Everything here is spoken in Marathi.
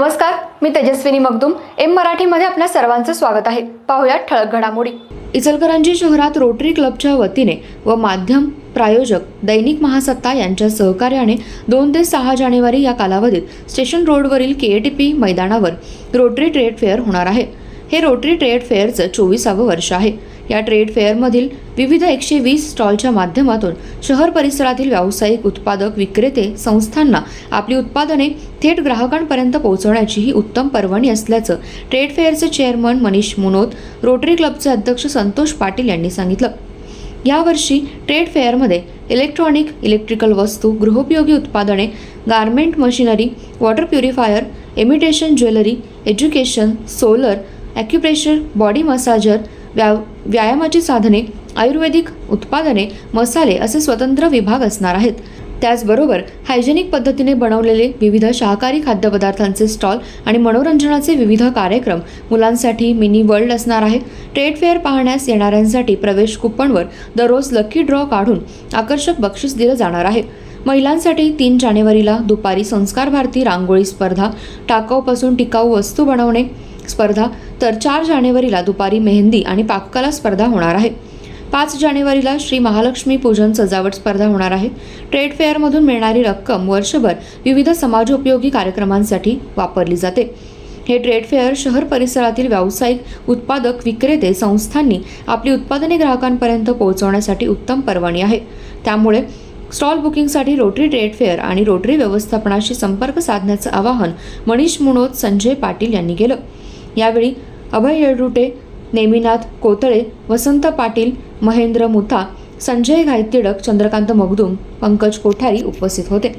नमस्कार मी तेजस्विनी मगदुम. एम मराठीमध्ये आपल्या सर्वांचं स्वागत आहे. पाहुयात ठळक घडामोडी. इचलकरंजी शहरात रोटरी क्लबच्या वतीने व माध्यम प्रायोजक दैनिक महासत्ता यांच्या सहकार्याने दोन ते सहा जानेवारी या कालावधीत स्टेशन रोडवरील के टी पी मैदानावर रोटरी ट्रेड फेअर होणार आहे. हे रोटरी ट्रेड फेअरचं चोवीसावं वर्ष आहे. या ट्रेड फेअरमधील विविध एकशे वीस स्टॉलच्या माध्यमातून शहर परिसरातील व्यावसायिक उत्पादक विक्रेते संस्थांना आपली उत्पादने थेट ग्राहकांपर्यंत पोहोचवण्याची ही उत्तम पर्वणी असल्याचं ट्रेड फेअरचे चेअरमन मनीष मुनोत रोटरी क्लबचे अध्यक्ष संतोष पाटील यांनी सांगितलं. यावर्षी ट्रेड फेअरमध्ये इलेक्ट्रॉनिक इलेक्ट्रिकल वस्तू गृहोपयोगी उत्पादने garment machinery water purifier imitation jewellery education solar acupressure body massager व्या व्यायामाची साधने आयुर्वेदिक उत्पादने मसाले असे स्वतंत्र विभाग असणार आहेत. त्याचबरोबर हायजेनिक पद्धतीने बनवलेले विविध शाकाहारी खाद्यपदार्थांचे स्टॉल आणि मनोरंजनाचे विविध कार्यक्रम मुलांसाठी मिनी वर्ल्ड असणार आहे. ट्रेड फेअर पाहण्यास येणाऱ्यांसाठी प्रवेश कुपनवर दररोज लकी ड्रॉ काढून आकर्षक बक्षीस दिलं जाणार आहे. महिलांसाठी तीन जानेवारीला दुपारी संस्कार भारती रांगोळी स्पर्धा टाकाऊपासून टिकाऊ वस्तू बनवणे स्पर्धा तर चार जानेवारीला दुपारी मेहंदी आणि पाककला स्पर्धा होणार आहे. पाच जानेवारीला श्री महालक्ष्मी पूजन सजावट स्पर्धा होणार आहे. ट्रेड फेअरमधून मिळणारी रक्कम वर्षभर विविध समाजोपयोगी कार्यक्रमांसाठी वापरली जाते. हे ट्रेड फेअर शहर परिसरातील व्यावसायिक उत्पादक विक्रेते संस्थांनी आपली उत्पादने ग्राहकांपर्यंत पोहोचवण्यासाठी उत्तम परवानी आहे. त्यामुळे स्टॉल बुकिंगसाठी रोटरी ट्रेड फेअर आणि रोटरी व्यवस्थापनाशी संपर्क साधण्याचं आवाहन मनीष मुनोत संजय पाटील यांनी केलं. यावेळी अभय येळरुटे नेमिनाथ कोतळे वसंत पाटील महेंद्र मुथा संजय घायतिडक चंद्रकांत मगदुम पंकज कोठारी उपस्थित होते.